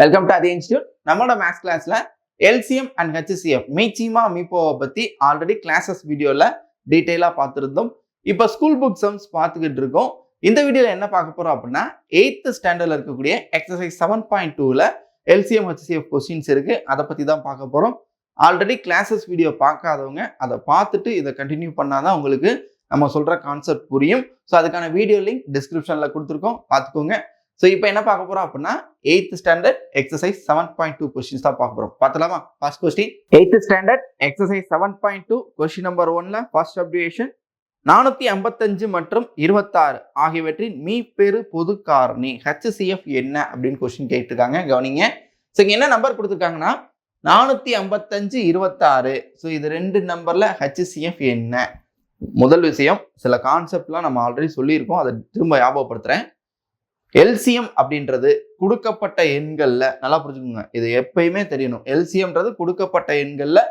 Welcome to அதே institute நம்மளோட maths கிளாஸ்ல எல்சிஎம் அண்ட் ஹெச்சிசிஎஃப் மீச்சிமா மீப்போவை பத்தி ஆல்ரெடி கிளாஸஸ் வீடியோல டீட்டெயிலாக பார்த்துருந்தோம். இப்போ ஸ்கூல் புக் சம்ஸ் பார்த்துக்கிட்டு இருக்கோம். இந்த வீடியோவில் என்ன பார்க்க போறோம் அப்படின்னா எயித்து ஸ்டாண்டர்ட்ல இருக்கக்கூடிய எக்ஸசைஸ் செவன் பாயிண்ட் டூவில் எல்சிஎம் ஹெச்சிசிஎஃப் கொஸ்டின்ஸ் இருக்கு. அதை பத்தி தான் பார்க்க போறோம். ஆல்ரெடி கிளாஸஸ் வீடியோ பார்க்காதவங்க அதை பார்த்துட்டு இதை கண்டினியூ பண்ணாதான் உங்களுக்கு நம்ம சொல்ற கான்செப்ட் புரியும். ஸோ அதுக்கான வீடியோ லிங்க் டிஸ்கிரிப்ஷன்ல கொடுத்துருக்கோம். பார்த்துக்கோங்க. ஸோ இப்போ என்ன பார்க்க போகிறோம் அப்படின்னா eighth standard exercise seven point two questions தான் பார்க்க போகிறோம் பார்த்தலாமா first question eighth standard exercise seven point two question number ஒன்ல ஃபர்ஸ்ட் அப்டிவேஷன் நானூற்றி ஐம்பத்தஞ்சு மற்றும் இருபத்தாறு ஆகியவற்றின் மீப்பெரு பொது காரணி ஹெச்சிஎஃப் என்ன அப்படின்னு கொஸ்டின் கேட்டிருக்காங்க. கவனிங்க. ஸோ இங்கே என்ன நம்பர் கொடுத்துருக்காங்கன்னா நானூற்றி ஐம்பத்தஞ்சு இருபத்தாறு. ஸோ இது ரெண்டு நம்பரில் ஹெச்சிஎஃப் என்ன? முதல் விஷயம் சில கான்செப்ட்லாம் நம்ம ஆல்ரெடி சொல்லியிருக்கோம். அதை திரும்ப ஞாபகப்படுத்துகிறேன் எல்சிஎம் அப்படின்றது கொடுக்கப்பட்ட எண்களில் நல்லா புரிஞ்சுக்கோங்க. இது எப்பயுமே தெரியணும். எல்சிஎம்ன்றது கொடுக்கப்பட்ட எண்களில்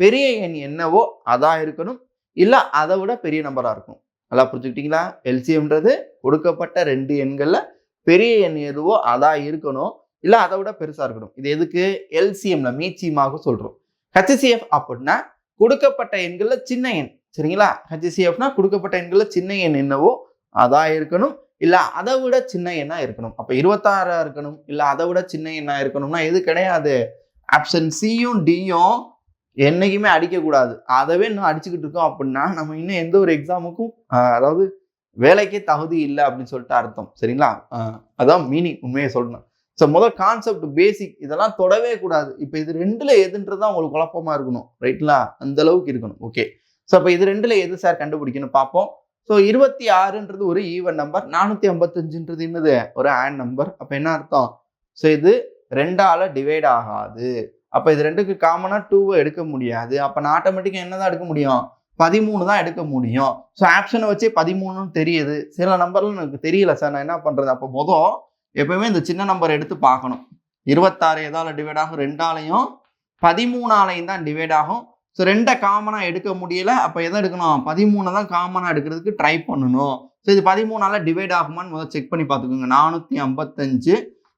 பெரிய எண் என்னவோ அதான் இருக்கணும். இல்லை அதை விட பெரிய நம்பராக இருக்கும். நல்லா புரிஞ்சுக்கிட்டீங்களா? எல்சிஎம்ன்றது கொடுக்கப்பட்ட ரெண்டு எண்களில் பெரிய எண் எதுவோ அதான் இருக்கணும். இல்லை அதை விட பெருசாக இருக்கணும். இது எதுக்கு? எல்சிஎம்ல மீச்சியமாக சொல்கிறோம் ஹெச்சிசிஎஃப் அப்படின்னா கொடுக்கப்பட்ட எண்களில் சின்ன எண். சரிங்களா? ஹெச்சிசிஎஃப்னா கொடுக்கப்பட்ட எண்களில் சின்ன எண் என்னவோ அதான் இருக்கணும். இல்லை அதை விட சின்ன எண்ணாக இருக்கணும். அப்போ இருபத்தாறாக இருக்கணும் இல்லை அதை விட சின்ன எண்ணாக இருக்கணும்னா எது கிடையாது. ஆப்ஷன் சியும் டியும் என்னைக்குமே அடிக்கக்கூடாது. அதவே இன்னும் அடிச்சுக்கிட்டு இருக்கோம் அப்படின்னா நம்ம இன்னும் எந்த ஒரு எக்ஸாமுக்கும் அதாவது வேலைக்கே தகுதி இல்லை அப்படின்னு சொல்லிட்டு அர்த்தம். சரிங்களா? அதான் மீனிங் உண்மையை சொல்லணும். ஸோ முதல் கான்செப்ட் பேசிக் இதெல்லாம் தொடவே கூடாது. இப்போ இது ரெண்டில் எதுன்றதான் உங்களுக்கு குழப்பமா இருக்கணும். ரைட்லா அந்த அளவுக்கு இருக்கணும். ஓகே ஸோ அப்போ இது ரெண்டில் எது சார் கண்டுபிடிக்கணும் பார்ப்போம். ஸோ இருபத்தி ஆறுன்றது ஒரு ஈவன் நம்பர் நானூற்றி ஐம்பத்தஞ்சுன்றது என்னது? ஒரு ஆன் நம்பர் அப்போ என்ன அர்த்தம்? ஸோ இது ரெண்டால் டிவைட் ஆகாது. அப்போ இது ரெண்டுக்கு காமனாக டூவை எடுக்க முடியாது. அப்போ நான் ஆட்டோமேட்டிக்காக என்ன தான் எடுக்க முடியும்? பதிமூணு தான் எடுக்க முடியும். ஸோ ஆப்ஷனை வச்சே பதிமூணுன்னு தெரியுது. சில நம்பர்லாம் எனக்கு தெரியல சார் நான் என்ன பண்ணுறது அப்போ மொதல் எப்பவுமே இந்த சின்ன நம்பர் எடுத்து பார்க்கணும். இருபத்தாறு எதால டிவைட் ஆகும்? ரெண்டாலையும் பதிமூணாலையும் தான் டிவைட் ஆகும். ஸோ ரெண்டை காமனாக எடுக்க முடியல. அப்போ எதை எடுக்கணும்? பதிமூணை தான் காமனாக எடுக்கிறதுக்கு ட்ரை பண்ணணும். ஸோ இது பதிமூணால் டிவைட் ஆகுமான்னு முதல் செக் பண்ணி பார்த்துக்கோங்க. நானூற்றி ஐம்பத்தஞ்சு.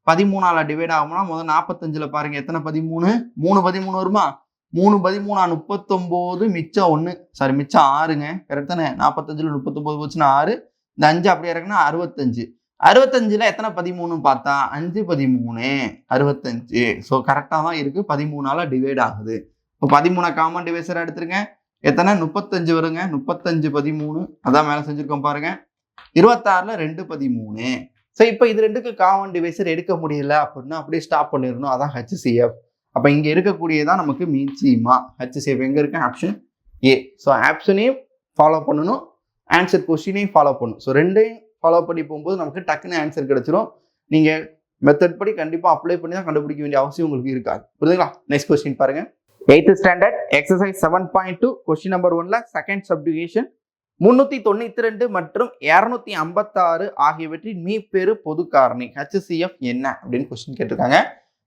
பதிமூணால டிவைட் ஆகும்னா முதல் நாற்பத்தஞ்சில் பாருங்கள் எத்தனை பதிமூணு? மூணு பதிமூணு வருமா? மூணு பதிமூணா முப்பத்தொம்போது மிச்சம் ஒன்று சாரி மிச்சம் ஆறுங்க. கரெக்ட் தானே? நாற்பத்தஞ்சில் முப்பத்தொம்போது போச்சுன்னா ஆறு. இந்த அஞ்சு அப்படியே இறக்குன்னா அறுபத்தஞ்சு. அறுபத்தஞ்சில் எத்தனை பதிமூணு பார்த்தா அஞ்சு பதிமூணு. அறுபத்தஞ்சு. ஸோ கரெக்டாக தான் இருக்குது பதிமூணால் டிவைட் ஆகுது. இப்போ பதிமூணு காமன் டிவைசர் எடுத்துருங்க எத்தனை? முப்பத்தஞ்சு வருங்க. முப்பத்தஞ்சு பதிமூணு. அதான் மேலே செஞ்சுருக்கோம் பாருங்க. இருபத்தாறுல ரெண்டு பதிமூணு. ஸோ இப்போ இது ரெண்டுக்கு காமன் டிவைசர் எடுக்க முடியல அப்படின்னா அப்படியே ஸ்டாப் பண்ணிடணும். அதான் ஹெச்சிசிஎஃப் அப்போ இங்கே இருக்கக்கூடியதான் நமக்கு மீன்சிமா ஹெச்சிசிஎஃப் எங்கே இருக்கு? ஆப்ஷன் ஏ ஸோ ஆப்ஷனையும் ஃபாலோ பண்ணணும். ஆன்சர் கொஸ்டினையும் ஃபாலோ பண்ணணும். ஸோ ரெண்டையும் ஃபாலோ பண்ணி போகும்போது நமக்கு டக்குன்னு ஆன்சர் கிடச்சிரும். நீங்கள் மெத்தட் படி கண்டிப்பாக அப்ளை பண்ணி தான் கண்டுபிடிக்க வேண்டிய அவசியம் உங்களுக்கு இருக்காது. புரியுதுங்களா? நெக்ஸ்ட் கொஸ்டின் பாருங்கள் eighth standard exercise seven point two question number ஒன்ல செகண்ட் சப்டிவிஷன் முந்நூற்றி தொண்ணூற்றி ரெண்டு மற்றும் இரநூத்தி ஐம்பத்தாறு ஆகியவற்றின் மீப்பெரு பொது காரணி ஹெச்சிஎஃப் என்ன அப்படின்னு கொஸ்டின் கேட்டிருக்காங்க.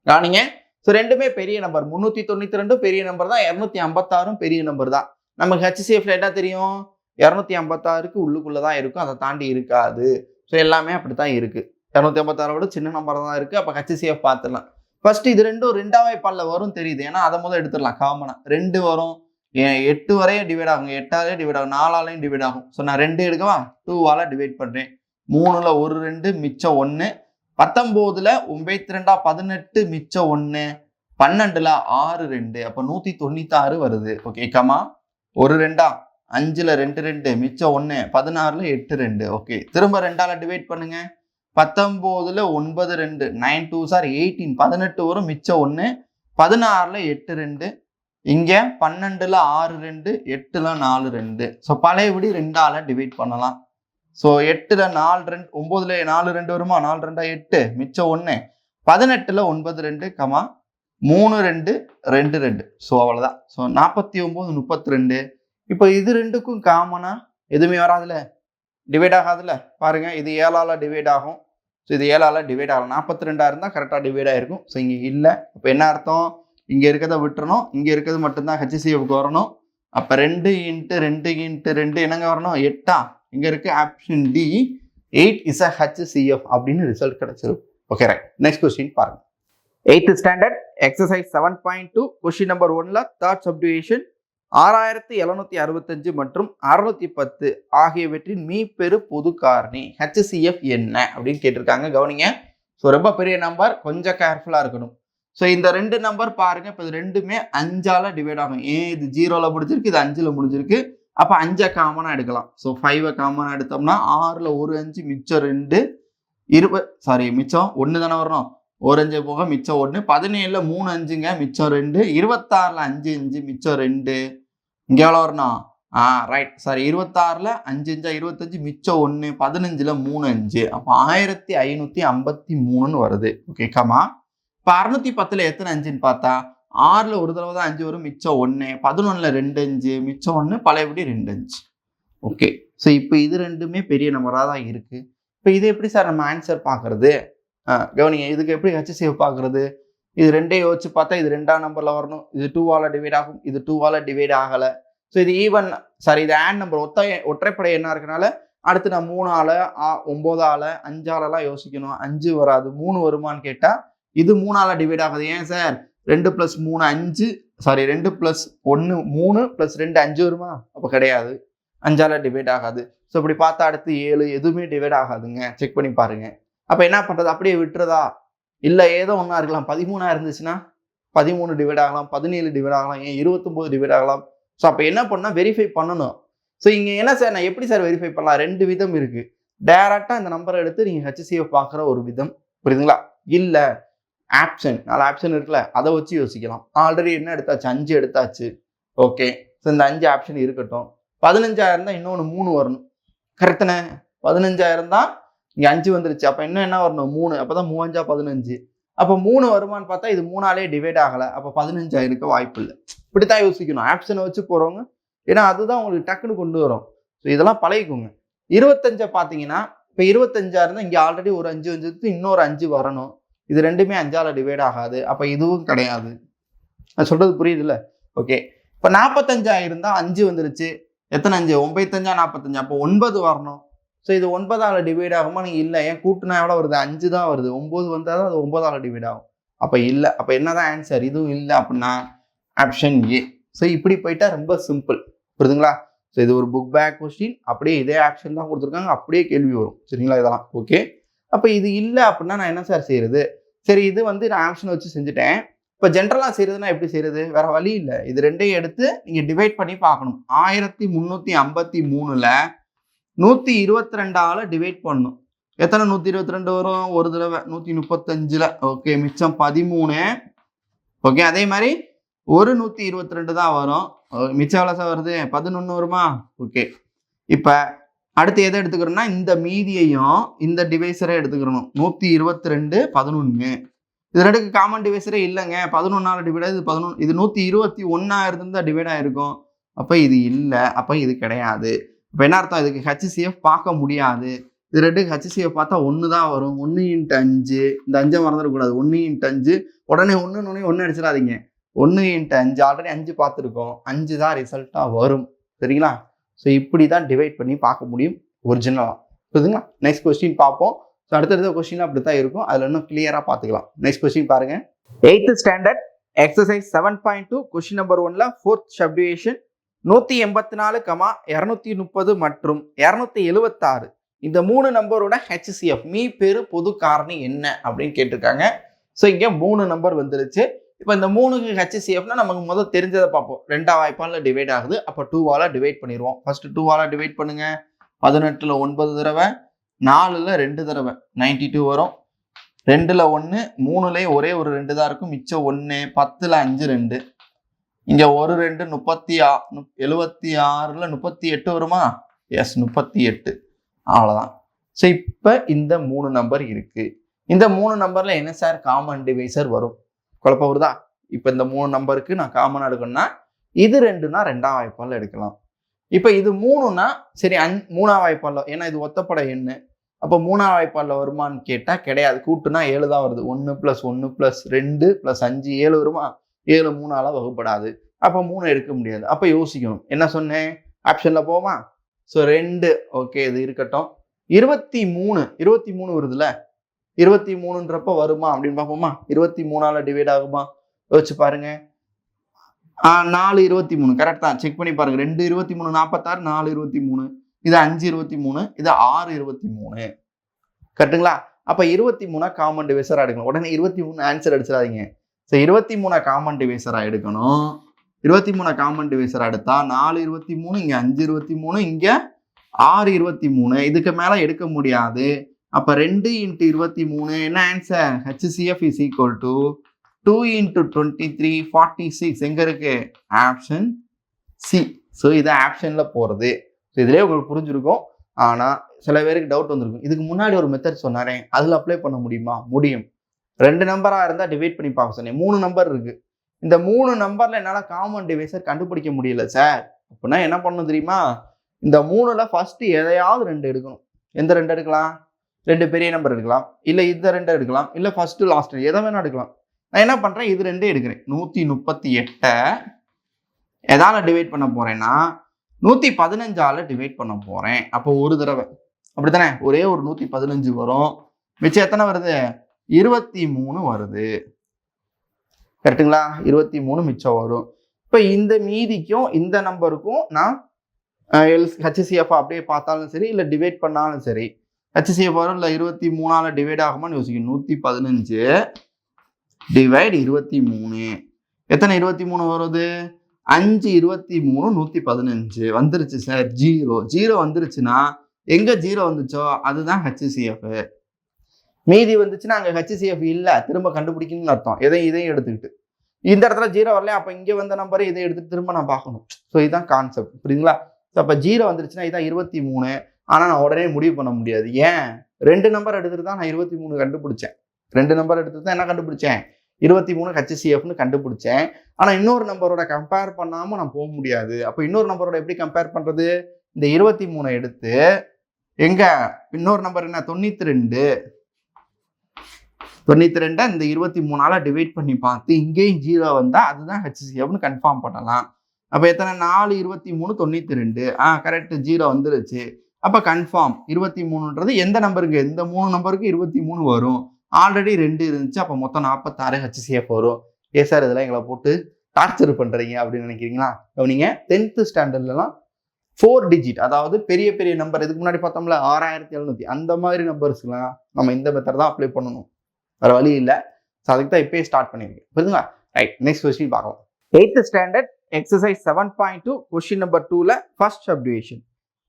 கவனிங்க. ஸோ ரெண்டுமே பெரிய நம்பர் முந்நூற்றி தொண்ணூற்றி ரெண்டும் பெரிய நம்பர் தான் இரநூத்தி ஐம்பத்தாறும் பெரிய நம்பர் தான். நமக்கு ஹெச்சிஎஃப்ல என்ன தெரியும்? இரநூத்தி ஐம்பத்தாறுக்கு உள்ளுக்குள்ள தான் இருக்கும் அதை தாண்டி இருக்காது. ஸோ எல்லாமே அப்படி தான் இருக்குது இரநூத்தி ஐம்பத்தாறோட சின்ன நம்பர் தான் இருக்குது அப்போ ஹெச்சிஎஃப் பார்த்துடலாம். ஃபர்ஸ்ட் இது ரெண்டும் ரெண்டாவே பல்ல வரும் தெரியுது. ஏன்னா அதை முதல் எடுத்துடலாம். காமனா. ரெண்டு வரும். ஏன் எட்டு வரையும் டிவைட் ஆகும். எட்டாலே டிவைட் ஆகும். நாலாலையும் டிவைட் ஆகும். ஸோ நான் ரெண்டு எடுக்கவா? டூவால டிவைட் பண்ணுறேன் மூணுல ஒரு ரெண்டு மிச்சம் ஒன்று பத்தொம்போதுல ஒன்பத்தி ரெண்டா பதினெட்டு மிச்சம் ஒன்று பன்னெண்டுல ஆறு ரெண்டு. அப்போ நூற்றி தொண்ணூத்தாறு வருது. ஓகே கமா ஒரு ரெண்டா? அஞ்சுல ரெண்டு ரெண்டு மிச்சம் ஒன்று பதினாறுல எட்டு ரெண்டு. ஓகே திரும்ப ரெண்டால டிவைட் பண்ணுங்க. பத்தொம்போதில் ஒன்பது ரெண்டு நைன் டூ சார் எயிட்டீன் பதினெட்டு வரும் மிச்சம் ஒன்று பதினாறில் எட்டு ரெண்டு இங்கே பன்னெண்டுல ஆறு ரெண்டு எட்டில் நாலு ரெண்டு. ஸோ பழையபடி ரெண்டால் டிவைட் பண்ணலாம். ஸோ எட்டில் நாலு ரெண்டு ஒம்போதில் நாலு ரெண்டு வருமா? நாலு ரெண்டா எட்டு மிச்சம் ஒன்று பதினெட்டில் ஒன்பது ரெண்டு கமா மூணு ரெண்டு ரெண்டு ரெண்டு. ஸோ அவ்வளோதான் ஸோ நாற்பத்தி ஒம்பது முப்பத்தி ரெண்டு இப்போ இது ரெண்டுக்கும் காமனாக எதுவுமே வராதுல? டிவைட் ஆகாதுல்ல பாருங்கள் இது ஏழால டிவைட் ஆகும். ஸோ இது ஏழால டிவைட் ஆகலாம். நாற்பத்தி ரெண்டாக இருந்தால் கரெக்டாக டிவைட் ஆகிருக்கும் ஸோ இங்கே இல்லை. இப்போ என்ன அர்த்தம்? இங்கே இருக்கிறத விட்டுறணும். இங்கே இருக்கிறது மட்டும்தான் ஹெச்சிசிஎஃப்க்கு வரணும். அப்போ ரெண்டு இன்ட்டு ரெண்டு இன்ட்டு ரெண்டு என்னங்க வரணும்? எட்டா? இங்கே இருக்க option D eight is a HCF அப்படின்னு ரிசல்ட் கிடைச்சிரும். ஓகே ரைட் நெக்ஸ்ட் கொஸ்டின் பாருங்கள் eighth standard exercise seven point two question number ஒன்ல தேர்ட் சப்டிவிஷன் ஆறாயிரத்தி எழுநூத்தி அறுபத்தஞ்சு மற்றும் அறுநூத்தி பத்து ஆகியவற்றின் மீப்பெரு பொது காரணி. ஹெச்சிஎஃப் என்ன? அப்படின்னு கேட்டிருக்காங்க. கவனிங்க. ஸோ ரொம்ப பெரிய நம்பர் கொஞ்சம் கேர்ஃபுல்லாக இருக்கணும். ஸோ இந்த ரெண்டு நம்பர் பாருங்க. இப்போ இது ரெண்டுமே அஞ்சால டிவைட் ஆகும். ஏன் இது ஜீரோல முடிஞ்சிருக்கு. இது அஞ்சுல முடிஞ்சிருக்கு. அப்போ அஞ்சை காமனாக எடுக்கலாம். ஸோ ஃபைவை காமனாக எடுத்தோம்னா ஆறில் ஒரு அஞ்சு மிச்சம் ரெண்டு இருபது சாரி மிச்சம் ஒன்று தானே வரணும் ஒரு அஞ்சு போக மிச்சம் ஒன்று பதினேழில் மூணு அஞ்சுங்க மிச்சம் ரெண்டு இருபத்தாறில் அஞ்சு அஞ்சு மிச்சம் ரெண்டு. இங்கே எவ்வளோ வரணும் ஆ ரைட் சாரி இருபத்தாறில் அஞ்சு அஞ்சா இருபத்தஞ்சு மிச்சம் ஒன்று பதினஞ்சில் மூணு அஞ்சு. அப்போ ஆயிரத்தி ஐநூற்றி ஐம்பத்தி மூணுன்னு வருது. ஓகே கமா இப்போ அறுநூத்தி பத்தில் எத்தனை அஞ்சுன்னு பார்த்தா? ஆறில் ஒரு தடவை தான் அஞ்சு வரும் மிச்சம் ஒன்று பதினொன்றில் ரெண்டு அஞ்சு மிச்சம் ஒன்று பழையபடி ரெண்டு அஞ்சு. ஓகே ஸோ இப்போ இது ரெண்டுமே பெரிய நம்பராக தான் இருக்குது இப்போ இது எப்படி சார் நம்ம ஆன்சர் பார்க்குறது? கவனிங்க இதுக்கு எப்படி ஹெச்சிசிஎஃப் பார்க்குறது? இது ரெண்டே யோசிச்சு பார்த்தா இது ரெண்டாம் நம்பரில் வரணும். இது டூவால் டிவைட் ஆகும். இது டூவால் டிவைட் ஆகலை. ஸோ இது ஈவன் சாரி இது ஆன் நம்பர் ஒத்த ஒற்றைப்படை என்ன இருக்கனால அடுத்து நான் மூணால் ஆ ஒம்போதால அஞ்சாலலாம் யோசிக்கணும். அஞ்சு வராது. மூணு வருமான்னு கேட்டால் இது மூணால டிவைட் ஆகுது. ஏன் சார்? ரெண்டு ப்ளஸ் மூணு அஞ்சு சாரி ரெண்டு ப்ளஸ் ஒன்று மூணு ப்ளஸ் ரெண்டு அஞ்சு வருமா? அப்போ கிடையாது. அஞ்சால டிவைட் ஆகாது. ஸோ இப்படி பார்த்தா அடுத்து ஏழு எதுவுமே டிவைட் ஆகாதுங்க. செக் பண்ணி பாருங்கள் அப்போ என்ன பண்ணுறது அப்படியே விட்டுறதா? இல்லை ஏதோ ஒன்றா இருக்கலாம். பதிமூணாக இருந்துச்சுன்னா பதிமூணு டிவைட் ஆகலாம் பதினேழு டிவைட் ஆகலாம் ஏன் இருபத்தொம்போது டிவைட் ஆகலாம்? ஸோ அப்போ என்ன பண்ணால் வெரிஃபை பண்ணணும். ஸோ இங்கே என்ன சார் நான் எப்படி சார் வெரிஃபை பண்ணலாம்? ரெண்டு விதம் இருக்குது டேரெக்டாக இந்த நம்பரை எடுத்து நீங்கள் ஹெச்சிசிஎஃப் பார்க்குற ஒரு விதம். புரியுதுங்களா? இல்லை ஆப்ஷன் நாலு ஆப்ஷன் இருக்குல்ல அதை வச்சு யோசிக்கலாம். ஆல்ரெடி என்ன எடுத்தாச்சு? அஞ்சு எடுத்தாச்சு. ஓகே ஸோ இந்த அஞ்சு ஆப்ஷன் இருக்கட்டும். பதினஞ்சாயிரம் தான் இன்னொன்று மூணு வரணும். கரெக்டுண்ணே பதினஞ்சாயிரம் தான் இங்கே அஞ்சு வந்துருச்சு. அப்போ இன்னும் என்ன வரணும்? மூணு. அப்போ தான் மூவஞ்சா பதினஞ்சு. அப்போ மூணு வருமான்னு பார்த்தா இது மூணாலே டிவைட் ஆகலை. அப்போ பதினஞ்சு இருக்க வாய்ப்பு இல்லை. இப்படித்தான் யோசிக்கணும். ஆப்ஷனை வச்சு போகிறவங்க ஏன்னா அதுதான் உங்களுக்கு டக்குன்னு கொண்டு வரும். ஸோ இதெல்லாம் பழகிக்கோங்க. இருபத்தஞ்சை பார்த்தீங்கன்னா இப்போ இருபத்தஞ்சா இருந்தால் இங்கே ஆல்ரெடி ஒரு அஞ்சு வந்துட்டு இன்னொரு அஞ்சு வரணும். இது ரெண்டுமே அஞ்சால டிவைட் ஆகாது. அப்போ இதுவும் கிடையாது. நான் சொல்கிறது புரியுதுல்ல? ஓகே இப்போ நாற்பத்தஞ்சாயிருந்தால் அஞ்சு வந்துருச்சு. எத்தனை அஞ்சு? ஒம்பத்தஞ்சா நாற்பத்தஞ்சு அப்போ ஒன்பது வரணும். ஸோ இது ஒன்பதால் டிவைட் ஆகுமா? நீங்கள் இல்லை. ஏன் கூட்டினா எவ்வளோ வருது? அஞ்சு தான் வருது. ஒம்பது வந்தால் தான் அது ஒன்பதால் டிவைட் ஆகும். அப்போ இல்லை. அப்போ என்னதான் ஆன்சர் இதுவும் இல்லை அப்படின்னா ஆப்ஷன் ஏ ஸோ இப்படி போயிட்டா ரொம்ப சிம்பிள் புரியுதுங்களா? ஸோ இது ஒரு புக் பேக் கொஸ்டின் அப்படியே இதே ஆப்ஷன் தான் கொடுத்துருக்காங்க. அப்படியே கேள்வி வரும். சரிங்களா? இதெல்லாம். ஓகே அப்போ இது இல்லை அப்படின்னா நான் என்ன சார் செய்கிறது சரி இது வந்து நான் ஆப்ஷன் வச்சு செஞ்சுட்டேன். இப்போ ஜென்ரலாக செய்கிறதுனா எப்படி செய்கிறது வேறு வழி இல்லை. இது ரெண்டையும் எடுத்து நீங்கள் டிவைட் பண்ணி பார்க்கணும். ஆயிரத்தி முந்நூற்றி ஐம்பத்தி மூணில் நூற்றி இருபத்தி ரெண்டால் டிவைட் பண்ணணும். எத்தனை நூற்றி இருபத்தி ரெண்டு வரும்? ஒரு தடவை நூற்றி முப்பத்தஞ்சில். ஓகே மிச்சம் பதிமூணு. ஓகே அதே மாதிரி ஒரு நூற்றி இருபத்தி ரெண்டு தான் வரும். மிச்சம் எவ்வளோ சார் வருது? பதினொன்று வருமா? ஓகே இப்போ அடுத்து எதை எடுத்துக்கிறோம்னா இந்த மீதியையும் இந்த டிவைசரை எடுத்துக்கிறணும். நூற்றி இருபத்தி ரெண்டு பதினொன்று இது ரெண்டுக்கு காமன் டிவைசரே இல்லைங்க. பதினொன்னால டிவைட் இது பதினொன்று இது நூற்றி இருபத்தி ஒன்றா இருந்தால் டிவைட் ஆயிருக்கும். அப்போ இது இல்லை. அப்போ இது கிடையாது. இப்போ என்ன அர்த்தம் இதுக்கு ஹெச்சிசிஎஃப் பார்க்க முடியாது. இது ரெண்டுக்கு ஹெச்சிசிஎஃப் பார்த்தா ஒன்று தான் வரும். ஒன்று இன்ட்டு அஞ்சு. இந்த அஞ்சை மறந்துடக்கூடாது. ஒன்று இன்ட்டு அஞ்சு. உடனே ஒன்று ஒன்று ஒன்று அடிச்சிடாதீங்க. ஒன்று இன்ட்டு அஞ்சு. ஆல்ரெடி அஞ்சு பார்த்துருக்கோம். அஞ்சு தான் ரிசல்ட்டாக வரும். சரிங்களா? ஸோ இப்படி தான் டிவைட் பண்ணி பார்க்க முடியும் ஒரிஜினலாக புரியுதுங்களா நெக்ஸ்ட் கொஸ்டின் பார்ப்போம். ஸோ அடுத்தடுத்த கொஸ்டின் அப்படி தான் இருக்கும். அதில் இன்னும் கிளியராக பார்த்துக்கலாம். நெக்ஸ்ட் கொஸ்டின் பாருங்கள் eighth standard exercise seven point two question number ஒன்ல ஃபோர்த் சப்டிவேஷன் நூற்றி எண்பத்தி நாலு கமா இரநூத்தி முப்பது மற்றும் இரநூத்தி எழுபத்தாறு இந்த மூணு நம்பரோட ஹெச்சிசிஎஃப் மீ பெரு பொது காரணி என்ன அப்படின்னு கேட்டிருக்காங்க. ஸோ இங்கே மூணு நம்பர் வந்துருச்சு. இப்போ இந்த மூணுக்கு ஹெச்சிசிஎஃப்னா நமக்கு முதல் தெரிஞ்சதை பார்ப்போம். ரெண்டா வாய்ப்பால டிவைட் ஆகுது. அப்போ டூவால டிவைட் பண்ணிடுவோம் ஃபஸ்ட்டு டூவால டிவைட் பண்ணுங்கள் பதினெட்டில் ஒன்பது தடவை நாலில் ரெண்டு தடவை நைன்டி டூ வரும். ரெண்டில் ஒன்று மூணுலேயும் ஒரே ஒரு ரெண்டு தான் இருக்கும். மிச்சம் ஒன்று பத்தில் அஞ்சு ரெண்டு. இங்க ஒரு ரெண்டு முப்பத்தி ஆ நு- ஆறுல முப்பத்தி எட்டு வருமா? எஸ் முப்பத்தி எட்டு. அவ்வளோதான் ஸோ இப்போ இந்த மூணு நம்பர் இருக்கு. இந்த மூணு நம்பர்ல என்ன சார் காமன் டிவைசர் வரும். குழப்பம் வருதா? இப்போ இந்த மூணு நம்பருக்கு நான் காமன் எடுக்கணும்னா இது ரெண்டுனா ரெண்டாம் வாய்ப்பால் எடுக்கலாம். இப்போ இது மூணுனா சரி அஞ் மூணாம் வாய்ப்பால் ஏன்னா இது ஒத்தப்பட எண்ணு. அப்போ மூணாம் வாய்ப்பாலில் வருமான்னு கேட்டால் கிடையாது. கூட்டுனா ஏழு தான் வருது. ஒன்று ப்ளஸ் ஒன்று ப்ளஸ் ரெண்டு ப்ளஸ் அஞ்சு ஏழு வருமா? ஏழு மூணால் வகுப்படாது. அப்போ மூணு எடுக்க முடியாது. அப்போ யோசிக்கணும். என்ன சொன்னேன்? ஆப்ஷனில் போமா ஸோ ரெண்டு. ஓகே இது இருக்கட்டும். இருபத்தி மூணு. இருபத்தி மூணு வருதுல்ல இருபத்தி மூணுன்றப்ப வருமா அப்படின்னு பார்ப்போமா? இருபத்தி மூணால டிவைட் ஆகுமா? யோசிச்சு பாருங்க. ஆ, நாலு இருபத்தி மூணு. கரெக்ட் தான். செக் பண்ணி பாருங்க. ரெண்டு இருபத்தி மூணு நாற்பத்தாறு நாலு இருபத்தி மூணு. இது அஞ்சு இருபத்தி மூணு. இது ஆறு இருபத்தி மூணு. கரெக்டுங்களா அப்போ இருபத்தி மூணா காமன் டிவைசராக எடுக்கணும். உடனே இருபத்தி மூணு ஆன்சர் அடிச்சிடாதீங்க. ஸோ இருபத்தி மூணு காமன் டிவைசராக எடுக்கணும். இருபத்தி மூணு காமன் டிவைசராக எடுத்தால் நாலு இருபத்தி மூணு இங்கே அஞ்சு இருபத்தி மூணு இங்கே ஆறு இருபத்தி மூணு. இதுக்கு மேலே எடுக்க முடியாது. அப்போ ரெண்டு இன்ட்டு இருபத்தி மூணு என்ன answer HCF is equal to two into twenty three forty six எங்கே இருக்குது ஆப்ஷன் சி ஸோ இது ஆப்ஷனில் போகிறது ஸோ இதிலே உங்களுக்கு புரிஞ்சிருக்கும். ஆனால் சில பேருக்கு டவுட் வந்திருக்கும். இதுக்கு முன்னாடி ஒரு மெத்தட் சொன்னாரே அதில் அப்ளை பண்ண முடியுமா? முடியும். ரெண்டு நம்பராக இருந்தால் டிவைட் பண்ணி பார்க்க சொன்னேன். மூணு நம்பர் இருக்கு. இந்த மூணு நம்பரில் என்னால் காமன் டிவைசர் கண்டுபிடிக்க முடியல சார் அப்படின்னா என்ன பண்ணணும் தெரியுமா? இந்த மூணில் ஃபஸ்ட்டு எதையாவது ரெண்டு எடுக்கணும். எந்த ரெண்டு எடுக்கலாம்? ரெண்டு பெரிய நம்பர் எடுக்கலாம். இல்லை இந்த ரெண்டு எடுக்கலாம். இல்லை ஃபஸ்ட்டு லாஸ்ட் எதை வேணால் எடுக்கலாம். நான் என்ன பண்ணுறேன் இது ரெண்டே எடுக்கிறேன். நூற்றி முப்பத்தி எட்டை எதால் டிவைட் பண்ண போகிறேன்னா நூற்றி பதினஞ்சால் டிவைட் பண்ண போகிறேன் அப்போ ஒரு தடவை. அப்படி தானே ஒரே ஒரு நூற்றி பதினஞ்சு வரும். மிச்சம் எத்தனை வருது? இருபத்தி மூணு வருது. கரெக்டுங்களா? இருபத்தி மூணு மிச்சம் வரும். இப்போ இந்த மீதிக்கும் இந்த நம்பருக்கும் நான் எல் ஹெச்சிசிஎஃப் அப்படியே பார்த்தாலும் சரி இல்லை டிவைட் பண்ணாலும் சரி ஹெச்சிசிஎஃப் வரும் இல்லை இருபத்தி மூணால டிவைட் ஆகுமான்னு யோசிக்கணும். நூற்றி பதினஞ்சு டிவைட் இருபத்தி மூணு. எத்தனை இருபத்தி மூணு வருது? அஞ்சு இருபத்தி மூணு நூற்றி பதினஞ்சு. வந்துருச்சு சார் ஜீரோ. ஜீரோ வந்துருச்சுன்னா எங்கே ஜீரோ வந்துச்சோ? அதுதான் ஹெச்சிசிஎஃப் மீதி வந்துச்சுன்னா அங்கே ஹெச்சிசிஎஃப் இல்லை திரும்ப கண்டுபிடிக்கணும்னு அர்த்தம். எதையும் இதையும் எடுத்துக்கிட்டு. இந்த இடத்துல ஜீரோ வரலையா? அப்போ இங்கே வந்த நம்பரை இதை எடுத்துகிட்டு திரும்ப நான் பார்க்கணும். ஸோ இதுதான் கான்செப்ட் புரியுதுங்களா? ஸோ அப்போ ஜீரோ வந்துருச்சுன்னா இதான் இருபத்தி மூணு. ஆனால் நான் உடனே முடிவு பண்ண முடியாது. ஏன்? ரெண்டு நம்பர் எடுத்துட்டு தான் நான் இருபத்தி மூணு கண்டுபிடிச்சேன். ரெண்டு நம்பர் எடுத்து தான் என்ன கண்டுபிடிச்சேன்? இருபத்தி மூணு ஹெச்சிசிஎஃப்னு கண்டுபிடிச்சேன். ஆனால் இன்னொரு நம்பரோட கம்பேர் பண்ணாமல் நான் போக முடியாது. அப்போ இன்னொரு நம்பரோட எப்படி கம்பேர் பண்ணுறது இந்த இருபத்தி மூணை எடுத்து எங்கே? இன்னொரு நம்பர் என்ன? தொண்ணூற்றி ரெண்டு. தொண்ணூற்றி ரெண்டை இந்த இருபத்தி மூணால் டிவைட் பண்ணி பார்த்து இங்கேயும் ஜீரோ வந்தால் அதுதான் ஹெச்சிசிஎஃப்னு கன்ஃபார்ம் பண்ணலாம். அப்போ எத்தனை? நாலு இருபத்தி மூணு தொண்ணூற்றி ரெண்டு. ஆ கரெக்டு ஜீரோ வந்துருச்சு. அப்போ கன்ஃபார்ம் இருபத்தி மூணுன்றது எந்த நம்பருக்கு எந்த மூணு நம்பருக்கு இருபத்தி மூணு வரும். ஆல்ரெடி ரெண்டு இருந்துச்சு அப்போ மொத்தம் நாற்பத்தாறு ஹெச்சிசிஎஃப் வரும். ஏ சார் இதெல்லாம் எங்களை போட்டு டார்ச்சர் பண்ணுறீங்க அப்படின்னு நினைக்கிறீங்களா? நீங்கள் டென்த்து ஸ்டாண்டர்ட்லலாம் ஃபோர் டிஜிட் அதாவது பெரிய பெரிய நம்பர் இதுக்கு முன்னாடி பார்த்தோம்ல ஆறாயிரத்தி எழுநூற்றி அந்த மாதிரி நம்பர்ஸ்லாம் நம்ம இந்த மெத்தட் தான் அப்ளை பண்ணணும். வேற வழி இல்லை. ஸோ அதுக்கு தான் இப்பயே ஸ்டார்ட் பண்ணியிருக்கேன் புரியுதுங்களா ரைட் நெக்ஸ்ட் கொஸ்டின் பார்க்கலாம். Eighth standard exercise seven point two question number டூல ஃபர்ஸ்ட் சப்டிவிஷன்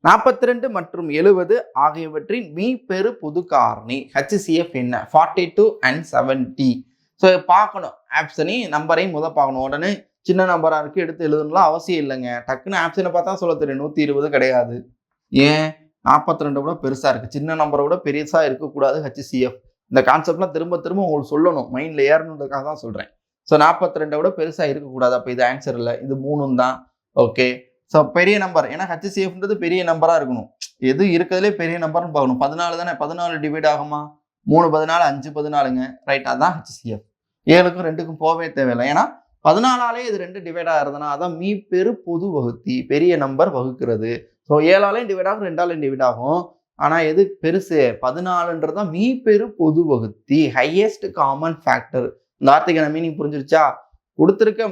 நாற்பத்தி ரெண்டு மற்றும் எழுபது ஆகியவற்றின் மீ பெரு பொது காரணி ஹெச்சிசிஎஃப் என்ன? Forty two and seventy so பார்க்கணும். ஆப்ஷனையும் நம்பரையும் முதல் பார்க்கணும். உடனே சின்ன நம்பராக இருக்குது எடுத்து எழுதணும்லாம் அவசியம் இல்லைங்க. டக்குன்னு ஆப்ஷனை பார்த்தா சொல்ல தெரியும். நூற்றி இருபது கிடையாது. ஏன்? நாற்பத்தி ரெண்டு விட பெருசாக இருக்குது சின்ன நம்பரை விட பெருசாக இருக்கக்கூடாது ஹெச்சிசிஎஃப் இந்த கான்செப்ட்லாம் திரும்ப திரும்ப உங்களுக்கு சொல்லணும். மைண்டில் ஏறணுன்றதுக்காக தான் சொல்கிறேன் ஸோ நாற்பத்தி ரெண்டை விட பெருசாக இருக்கக்கூடாது. அப்போ இது ஆன்சர் இல்லை. இது மூணும் தான். ஓகே ஸோ பெரிய நம்பர் ஏன்னா ஹெச்சிசிஎஃப்ன்றது பெரிய நம்பராக இருக்கணும். எது இருக்கிறதுலே பெரிய நம்பர்னு பார்க்கணும். பதினாலு தானே? பதினாலு டிவைட் ஆகுமா? மூணு பதினாலு அஞ்சு பதினாலுங்க. ரைட் அதான் ஹெச்சிசிஎஃப் ஏழுக்கும் ரெண்டுக்கும் போகவே தேவையில்லை. ஏன்னா பதினாலாலே இது ரெண்டு டிவைட் ஆகிறதுனா அதான் மீ பெரு பொது வகுத்தி பெரிய நம்பர் வகுக்கிறது. ஸோ ஏழாலையும் டிவைட் ஆகும் ரெண்டாலையும் டிவைட் ஆகும். ஆனால் எது பெருசு? பதினாலுன்றது தான் மீ பொது வகுத்தி ஹையஸ்ட் காமன் ஃபேக்டர் இந்த வார்த்தைக்கான மீனிங் புரிஞ்சிருச்சா? கொடுத்துருக்க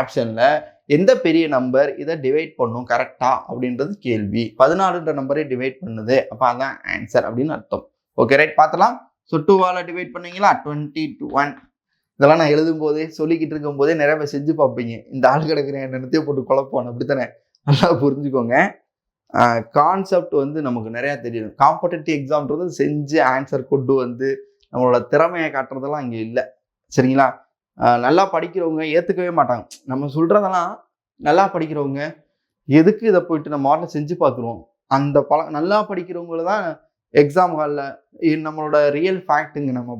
ஆப்ஷனில் எந்த பெரிய நம்பர் இதை டிவைட் பண்ணும் கரெக்டாக அப்படின்றது கேள்வி. பதினாலுன்ற நம்பரை டிவைட் பண்ணுது. அப்போ அதான் ஆன்சர் அப்படின்னு அர்த்தம். ஓகே ரைட் பார்த்தலாம் ஸோ டூவால் டிவைட் பண்ணீங்களா டுவெண்ட்டி டூ ஒன் இதெல்லாம் நான் எழுதும் போதே சொல்லிக்கிட்டு இருக்கும் போதே நிறைய செஞ்சு பார்ப்பீங்க. இந்த ஆள் கிடக்குறேன் என்னத்தையோ போட்டு குழப்பம். அப்படித்தானே? நல்லா புரிஞ்சுக்கோங்க. கான்செப்ட் வந்து நமக்கு நிறையா தெரியும். காம்படிட்டிவ் எக்ஸாம்ன்றது செஞ்சு ஆன்சர் கொண்டு வந்து நம்மளோட திறமையை காட்டுறதெல்லாம் இங்கே இல்லை. சரிங்களா? நல்லா படிக்கிறவங்க ஏற்றுக்கவே மாட்டாங்க. நம்ம சொல்கிறதெல்லாம் நல்லா படிக்கிறவங்க எதுக்கு இதை போயிட்டு நம்ம மாடல செஞ்சு பார்த்துருவோம்? அந்த பழ நல்லா படிக்கிறவங்கள தான் எக்ஸாம் ஹாலில் நம்மளோட ரியல் ஃபேக்ட்டுங்க நம்ம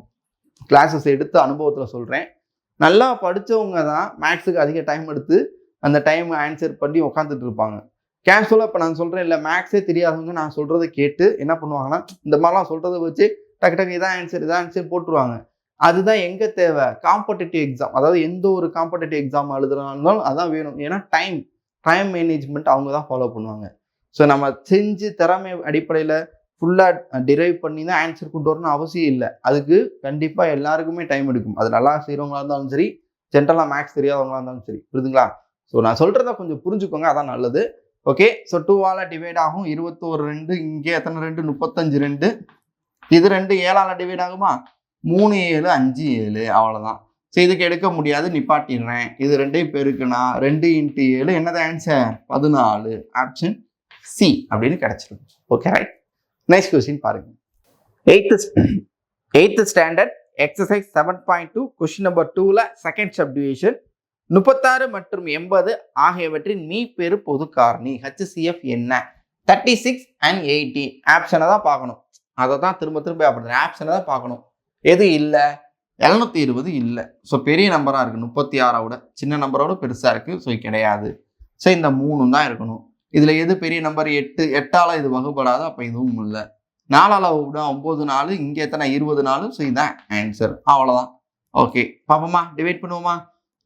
கிளாஸஸ் எடுத்து அனுபவத்தில் சொல்கிறேன் நல்லா படித்தவங்க தான் மேக்ஸுக்கு அதிக டைம் எடுத்து அந்த டைம் ஆன்சர் பண்ணி உட்காந்துட்டு இருப்பாங்க. கேஷுவலாக இப்போ நான் சொல்கிறேன் இல்லை மேக்ஸே தெரியாதவங்க நான் சொல்கிறத கேட்டு என்ன பண்ணுவாங்கன்னா இந்த மாதிரிலாம் சொல்கிறத வச்சு டக்கு டக்கு இதான் ஆன்சர் இதான் ஆன்சர் போட்டுருவாங்க. அதுதான் எங்கே தேவை? காம்படிட்டிவ் எக்ஸாம் அதாவது எந்த ஒரு காம்படிட்டிவ் எக்ஸாம் எழுதுனாலும் அதான் வேணும். ஏன்னா டைம் டைம் மேனேஜ்மெண்ட் அவங்க தான் ஃபாலோ பண்ணுவாங்க. ஸோ நம்ம செஞ்சு திறமை அடிப்படையில் ஃபுல்லாக டிரைவ் பண்ணி தான் ஆன்சர் கொண்டு வரணும்னு அவசியம் இல்லை. அதுக்கு கண்டிப்பாக எல்லாருக்குமே டைம் எடுக்கும். அது நல்லா செய்கிறவங்களா இருந்தாலும் சரி ஜென்ரலாக மேக்ஸ் தெரியாதவங்களா இருந்தாலும் சரி. புரியுதுங்களா? ஸோ நான் சொல்கிறத கொஞ்சம் புரிஞ்சுக்கோங்க. அதான் நல்லது. ஓகே ஸோ டூவால் டிவைட் ஆகும். இருபத்தோரு ரெண்டு இங்கே எத்தனை ரெண்டு? முப்பத்தஞ்சு ரெண்டு. இது ரெண்டு ஏழால் டிவைட் ஆகுமா? மூணு ஏழு அஞ்சு ஏழு அவ்வளோதான் ஸோ இதுக்கு எடுக்க முடியாது நிப்பாட்டிடுறேன். இது ரெண்டையும் பெருக்குனா ரெண்டு இன்ட்டு ஏழு என்னது ஆன்சர் பதினாலு. ஆப்ஷன் சி அப்படின்னு கிடச்சிடும். ஓகே ரைட் நெக்ஸ்ட் கொஸ்டின் பாருங்க. Eighth eighth standard exercise seven point two question number டூவில் செகண்ட் சப்டிவிஷன் முப்பத்தாறு மற்றும் எண்பது ஆகியவற்றின் மீ பொது காரணி ஹச்சிசிஎஃப் என்ன? தேர்ட்டி சிக்ஸ் அண்ட் எயிட்டி ஆப்ஷனை தான் பார்க்கணும். அதை தான் திரும்ப திரும்ப ஆப்ஷனை தான் பார்க்கணும். எது இல்லை? எழுநூத்தி இருபது இல்லை. ஸோ பெரிய நம்பராக இருக்குது முப்பத்தி ஆறாவோட சின்ன நம்பரோட பெருசாக இருக்குது ஸோ கிடையாது. ஸோ இந்த மூணும் தான் இருக்கணும். இதில் எது பெரிய நம்பர் எட்டு. எட்டால் இது வகுப்படாது. அப்போ இதுவும் இல்லை. நாலால் விட ஒம்பது நாலு. இங்கே எத்தனை? இருபது நாலு. ஸோ இதுதான் ஆன்சர் அவ்வளோதான் ஓகே பார்ப்போமா? டிவைட் பண்ணுவோமா?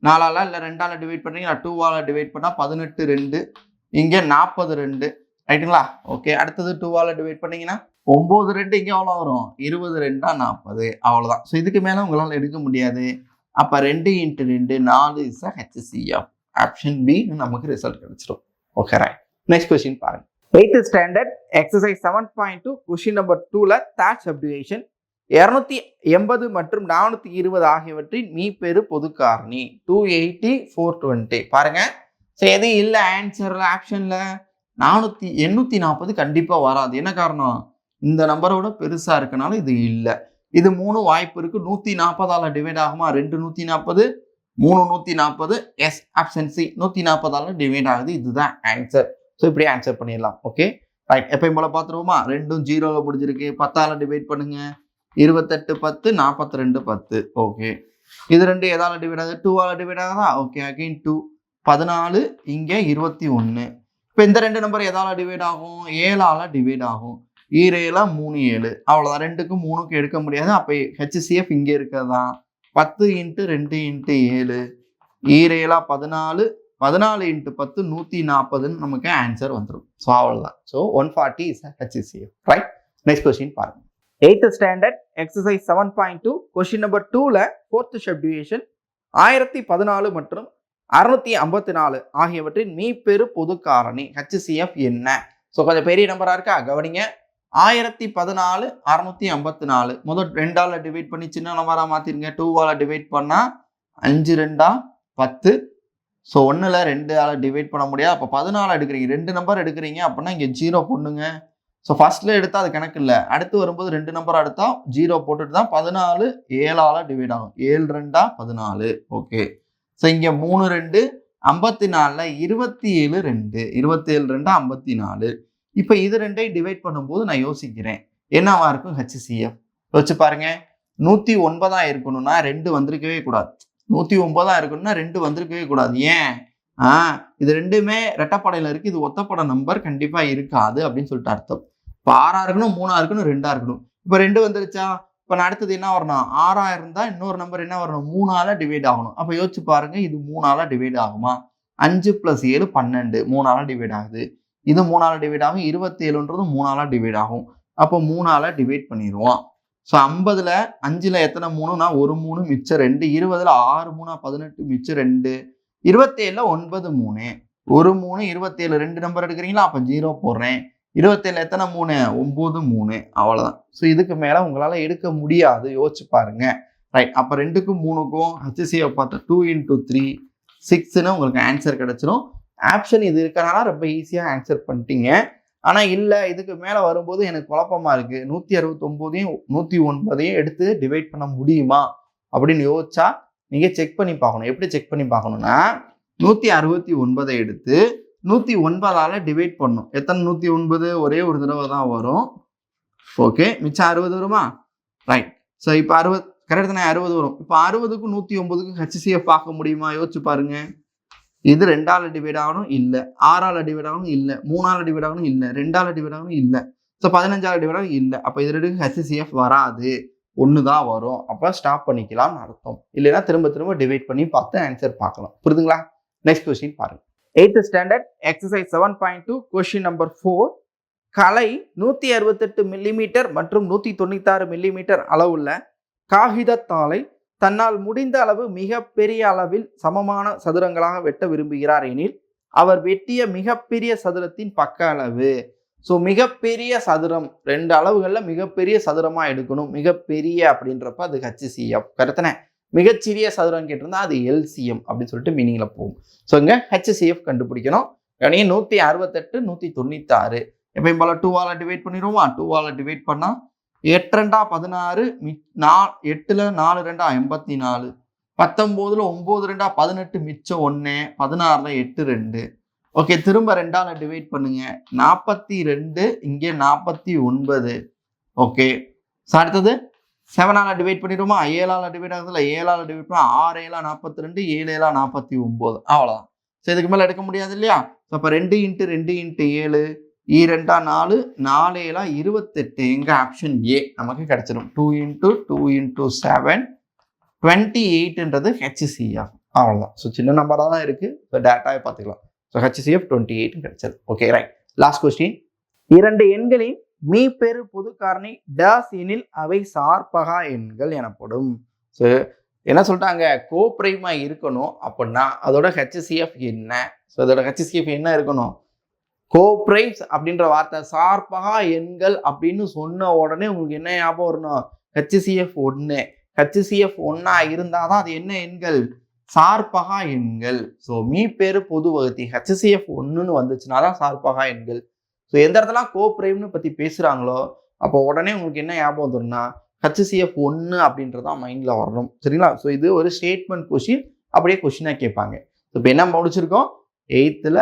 நாலால் இல்லை ரெண்டால் டிவைட் பண்ணுறீங்களா டூவால் டிவைட் பண்ணால் பதினெட்டு ரெண்டு இங்கே நாற்பது ரெண்டு. ரைட்டுங்களா ஓகே அடுத்தது டூவால் டிவைட் பண்ணிங்கன்னா ஒம்பது ரெண்டு இங்கே எவ்வளோ வரும்? இருபது ரெண்டா நாற்பது அவ்வளோதான் ஸோ இதுக்கு மேலே உங்களால் எடுக்க முடியாது. அப்போ ரெண்டு இன்ட்டு ரெண்டு நாலு இஸ் ஹெச்சிசிஎஃப் ஆப்ஷன் பின்னு நமக்கு ரிசல்ட் கிடைச்சிடும் ஓகே ரைட் நெக்ஸ்ட் கொஸ்டின் பாருங்க. Eighth standard exercise seven point two question number டூவில் தேட்ச் அப்டிவேஷன் இரநூத்தி எண்பது மற்றும் நானூற்றி இருபது ஆகியவற்றின் மீ பெரு பொது காரணி டூ எயிட்டி ஃபோர் டுவெண்ட்டி பாருங்க ஸோ எதுவும் இல்லை ஆன்சரில் ஆப்ஷனில் நானூற்றி எண்ணூற்றி நாற்பது கண்டிப்பாக வராது. என்ன காரணம்? இந்த நம்பரோட பெருசாக இருக்கனால இது இல்லை. இது மூணு வாய்ப்பு இருக்குது நூற்றி நாற்பதால் டிவைட் ஆகுமா? ரெண்டு நூற்றி நாற்பது மூணு நூற்றி நாற்பது எஸ் ஆப்ஷன் சி நூற்றி நாற்பதால் டிவைட் ஆகுது. இதுதான் ஆன்சர் ஸோ இப்படி ஆன்சர் பண்ணிடலாம். ஓகே ரைட் எப்பயும் போல பார்த்துருவோமா ரெண்டும் ஜீரோவில் முடிஞ்சிருக்கு. பத்தால் டிவைட் பண்ணுங்கள் இருபத்தெட்டு பத்து நாற்பத்தி ரெண்டு பத்து. ஓகே இது ரெண்டு எதால் டிவைட் ஆகுது டூவால் டிவைட் ஆகுதா ஓகே அகைன் டூ பதினாலு இங்கே இருபத்தி ஒன்று. இப்போ இந்த ரெண்டு நம்பர் எதால் டிவைட் ஆகும் ஏழால டிவைட் ஆகும் ஈரேலா மூணு ஏழு. அவ்வளோதான் ரெண்டுக்கும் மூணுக்கும் எடுக்க முடியாது. அப்போ ஹெச்சிசிஎஃப் இங்கே இருக்கிறதா? பத்து இன்ட்டு ரெண்டு இன்ட்டு ஏழு. ஈரேலா பதினாலு. பதினாலு இன்ட்டு பத்து நூற்றி நாற்பதுன்னு நமக்கு ஆன்சர் வந்துடும் ஸோ அவ்வளோதான் so one forty is HCF right next question பாருங்கள் eighth standard exercise seven point two question number டூவில் ஃபோர்த்து சப்டிவிஷன் ஆயிரத்தி பதினாலு மற்றும் அறுநூத்தி ஐம்பத்தி நாலு ஆகியவற்றின் மீப்பெரு பொது காரணி ஹெச்சிசிஎஃப் என்ன? ஸோ கொஞ்சம் பெரிய நம்பராக இருக்கா? கவனிங்க. ஆயிரத்தி பதினாலு அறுநூத்தி ஐம்பத்தி நாலு முதல் ரெண்டால் டிவைட் பண்ணி சின்ன நம்பராக மாற்றிருங்க டூவால் டிவைட் பண்ணால் அஞ்சு ரெண்டா பத்து. ஸோ ஒன்றில் ரெண்டு ஆளை டிவைட் பண்ண முடியாது அப்போ பதினாலு எடுக்கிறீங்க. ரெண்டு நம்பர் எடுக்கிறீங்க. அப்படின்னா இங்கே ஜீரோ பொண்ணுங்க ஸோ ஃபஸ்ட்டில் எடுத்தால் அது கணக்கு இல்லை. அடுத்து வரும்போது ரெண்டு நம்பர் எடுத்தால் ஜீரோ போட்டுட்டு தான் பதினாலு ஏழால் டிவைட் ஆகும். ஏழு ரெண்டா பதினாலு. ஓகே ஸோ இங்கே மூணு ரெண்டு ஐம்பத்தி நாலில் இருபத்தி ஏழு ரெண்டு. இருபத்தி ஏழு ரெண்டு ஐம்பத்தி நாலு இப்போ இது ரெண்டையும் டிவைட் பண்ணும்போது நான் யோசிக்கிறேன். என்னவா இருக்கும் ஹெச்சிசிஎஃப் வச்சு பாருங்க. நூற்றி ஒன்பதாக இருக்கணும்னா ரெண்டு வந்திருக்கவே கூடாது. நூற்றி ஒன்பதாக இருக்கணும்னா ரெண்டு வந்திருக்கவே கூடாது. ஏன்? இது ரெண்டுமே ரெட்டப்படையில் இருக்குது இது ஒத்தப்பட நம்பர் கண்டிப்பாக இருக்காது அப்படின்னு சொல்லிட்டு அர்த்தம். இப்போ ஆறாக இருக்கணும் மூணாக இருக்கணும் ரெண்டாக இருக்கணும். இப்போ ரெண்டு வந்துருச்சா? இப்போ நான் அடுத்தது என்ன வரணும்? ஆறாக இருந்தால் இன்னொரு நம்பர் என்ன வரணும்? மூணால டிவைட் ஆகணும். அப்போ யோசிச்சு பாருங்க இது மூணால டிவைட் ஆகுமா? அஞ்சு ப்ளஸ் ஏழு பன்னெண்டு. மூணால் டிவைட் ஆகுது. இது மூணால் டிவைட் ஆகும். இருபத்தி ஏழுன்றது மூணால் டிவைட் ஆகும். அப்போ மூணால டிவைட் பண்ணிடுவோம். ஸோ ஐம்பதில் அஞ்சில் எத்தனை மூணுனா ஒரு மூணு மிச்சம் ரெண்டு. இருபதில் ஆறு மூணா பதினெட்டு மிச்சம் ரெண்டு. இருபத்தேழுல ஒன்பது மூணு. ஒரு மூணு இருபத்தேழு ரெண்டு நம்பர் எடுக்கிறீங்களா? அப்போ ஜீரோ போடுறேன். இருபத்தேழு எத்தனை மூணு? ஒம்பது மூணு. அவ்வளோதான் ஸோ இதுக்கு மேலே உங்களால் எடுக்க முடியாது. யோசிச்சு பாருங்க. ரைட் அப்போ ரெண்டுக்கும் மூணுக்கும் ஹச்சிசியை பார்த்தா டூ இன்டூ த்ரீ சிக்ஸ்னு உங்களுக்கு ஆன்சர் கிடச்சிரும். ஆப்ஷன் இது இருக்கனால ரொம்ப ஈஸியாக ஆன்சர் பண்ணிட்டீங்க. ஆனால் இல்லை இதுக்கு மேலே வரும்போது எனக்கு குழப்பமா இருக்குது நூற்றி அறுபத்தொம்போதையும் நூற்றி ஒன்பதையும் எடுத்து டிவைட் பண்ண முடியுமா? அப்படின்னு யோசிச்சா நீங்கள் செக் பண்ணி பார்க்கணும். எப்படி செக் பண்ணி பார்க்கணுன்னா நூற்றி அறுபத்தி ஒன்பதை எடுத்து நூற்றி ஒன்பதால் டிவைட் பண்ணும். எத்தனை நூற்றி ஒன்பது? ஒரே ஒரு தடவை தான் வரும். ஓகே மிச்சம் அறுபது வருமா? ரைட் ஸோ இப்போ அறுபது கரெக்ட் தானே? அறுபது வரும். இப்போ அறுபதுக்கும் நூற்றி ஒன்பதுக்கும் ஹெச்சிசிஎஃப் பார்க்க முடியுமா? யோசிச்சு பாருங்க. இது ரெண்டால் டிவைட் ஆகணும்? இல்லை. ஆறால் டிவைட் ஆகணும்? இல்லை. மூணால் டிவைட் ஆகணும்? இல்லை. ரெண்டால் டிவைட் ஆகணும்? இல்லை. ஸோ பதினஞ்சால டிவைட் ஆகணும்? இல்லை. அப்போ இது ரெண்டுக்கும் ஹெச்சிசிஎஃப் வராது. ஒன்று தான் வரும். அப்போ ஸ்டாப் பண்ணிக்கலாம்னு அர்த்தம். இல்லைன்னா திரும்ப திரும்ப டிவைட் பண்ணி பார்த்து ஆன்சர் பார்க்கலாம். புரியுதுங்களா நெக்ஸ்ட் கொஸ்டின் பாருங்க. Eighth standard exercise seven point two question number four கலை நூற்றி அறுபத்தெட்டு மில்லிமீட்டர் மற்றும் நூற்றி தொண்ணூத்தாறு மில்லிமீட்டர் அளவுள்ள காகிதத்தாளை தன்னால் முடிந்த அளவு மிக பெரிய அளவில் சமமான சதுரங்களாக வெட்ட விரும்புகிறார் எனில் அவர் வெட்டிய மிகப்பெரிய சதுரத்தின் பக்க அளவு. ஸோ மிகப்பெரிய சதுரம் ரெண்டு அளவுகளில் மிகப்பெரிய சதுரமாக எடுக்கணும். மிகப்பெரிய அப்படின்றப்ப அது ஹச்சிசிஎஃப் கருத்தனே மிகச்சிறிய சதுரம் கேட்டிருந்தா அது எல்சிஎம் அப்படின்னு சொல்லிட்டு மீனிங்கில் போகும். ஸோ இங்கே ஹெச்சிசிஎஃப் கண்டுபிடிக்கணும். கணிய நூற்றி அறுபத்தெட்டு நூற்றி தொண்ணூத்தாறு. எப்பயும் போல் டூவால் டிவைட் பண்ணிடுவோமா? டூவால் டிவைட் பண்ணால் எட்டு ரெண்டா பதினாறு மி நா எட்டில் நாலு ரெண்டா எண்பத்தி நாலு. பத்தொம்போதில் ஒம்பது ரெண்டா பதினெட்டு மிச்சம் ஒன்று பதினாறில் எட்டு ரெண்டு. ஓகே திரும்ப ரெண்டால டிவைட் பண்ணுங்க. நாற்பத்தி ரெண்டு இங்கே நாற்பத்தி ஒன்பது ஓகே சார் அடுத்தது செவனால டிவைட் பண்ணிடுமா ஏழால டிவைட் ஆகுதுல ஏழால டிவைட் பண்ணா ஆறு ஏழா நாற்பத்தி ரெண்டு ஏழு ஏழா நாற்பத்தி ஒம்பது அவ்வளோதான் ஸோ இதுக்கு மேலே எடுக்க முடியாது இல்லையா? ஸோ அப்போ ரெண்டு இன்ட்டு ரெண்டு இன்ட்டு ஏழு ஈரெண்டா நாலு நாலு ஏழா இருபத்தெட்டு. எங்கள் ஆப்ஷன் ஏ நமக்கு கிடச்சிடும் two into two into seven twenty எயிட்ன்றது HCF அவ்வளோதான் ஸோ சின்ன நம்பராக தான் இருக்குது இப்போ டேட்டாவே பார்த்துக்கலாம். ஸோ ஹெச்சிசிஎஃப் டுவெண்ட்டி எயிட் கிடைச்சது. ஓகே ரைட் லாஸ்ட் கொஸ்டின் இரண்டு எண்களின் மீ பெரு பொது காரணி டேஸ் எனில் அவை சார்பகா எண்கள் எனப்படும். ஸோ என்ன சொல்லிட்டாங்க? கோப்ரைமாக இருக்கணும் அப்படின்னா அதோட ஹெச்சிசிஎஃப் என்ன? ஸோ அதோட ஹெச்சிசிஎஃப் என்ன இருக்கணும்? கோப்ரைம்ஸ் அப்படின்ற வார்த்தை சார்பகா எண்கள் அப்படின்னு சொன்ன உடனே உங்களுக்கு என்ன ஞாபகம் வரணும்? ஹெச்சிசிஎஃப் ஒன்று ஹெச்சிசிஎஃப் ஒன்றா இருந்தால் தான் அது என்ன எண்கள்? சார்பகா எண்கள். ஸோ மீ பேரு பொது வகுத்தி. ஹெச்சிசிஎஃப் ஒன்றுன்னு வந்துச்சுனா தான் சார்பகா எண்கள். ஸோ எந்த இடத்துல கோ பிரைம்னு பற்றி பேசுகிறாங்களோ அப்போ உடனே உங்களுக்கு என்ன ஞாபகம் வந்துடும்னா ஹெச்சிசிஎஃப் ஒன்று அப்படின்றதான் மைண்டில் வரணும். சரிங்களா? ஸோ இது ஒரு ஸ்டேட்மெண்ட் கொஷின் அப்படியே கொஷினாக கேட்பாங்க. ஸோ இப்போ என்ன முடிச்சிருக்கோம்? எயித்தில்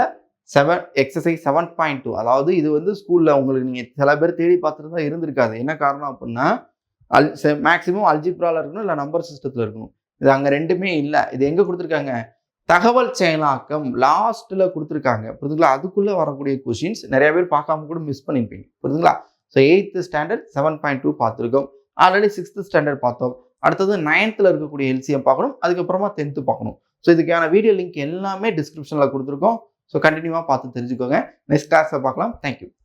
seven exercise seven point two அதாவது இது வந்து ஸ்கூலில் உங்களுக்கு நீங்கள் சில பேர் தேடி பார்த்துட்டு தான் இருந்திருக்காது. என்ன காரணம் அப்படின்னா அல் மேக்ஸிமம் அல்ஜிப்ராவில் இருக்கணும் இல்லை நம்பர் சிஸ்டத்தில் இருக்கணும். இது அங்கே ரெண்டுமே இல்லை. இது எங்கே கொடுத்துருக்காங்க? தகவல் செயலாக்கம் லாஸ்ட்டில் கொடுத்துருக்காங்க. புரிதுங்களா அதுக்குள்ளே வரக்கூடிய கொஷின்ஸ் நிறைய பேர் பார்க்காம கூட மிஸ் பண்ணியிருப்பீங்க புரிதுங்களா so eighth standard seven point two பார்த்துருக்கோம். ஆல்ரெடி சிக்ஸ்த்து ஸ்டாண்டர்ட் பார்த்தோம். அடுத்தது நைன்த்தில் இருக்கக்கூடிய எல்சிஎம் பார்க்கணும். அதுக்கப்புறமா டென்த்து பார்க்கணும். ஸோ இதுக்கான வீடியோ லிங்க் எல்லாமே டிஸ்கிரிப்ஷனில் கொடுத்துருக்கோம். ஸோ கண்டினியூவாக பார்த்து தெரிஞ்சுக்கோங்க. நெக்ஸ்ட் கிளாஸில் பார்க்கலாம். தேங்க்யூ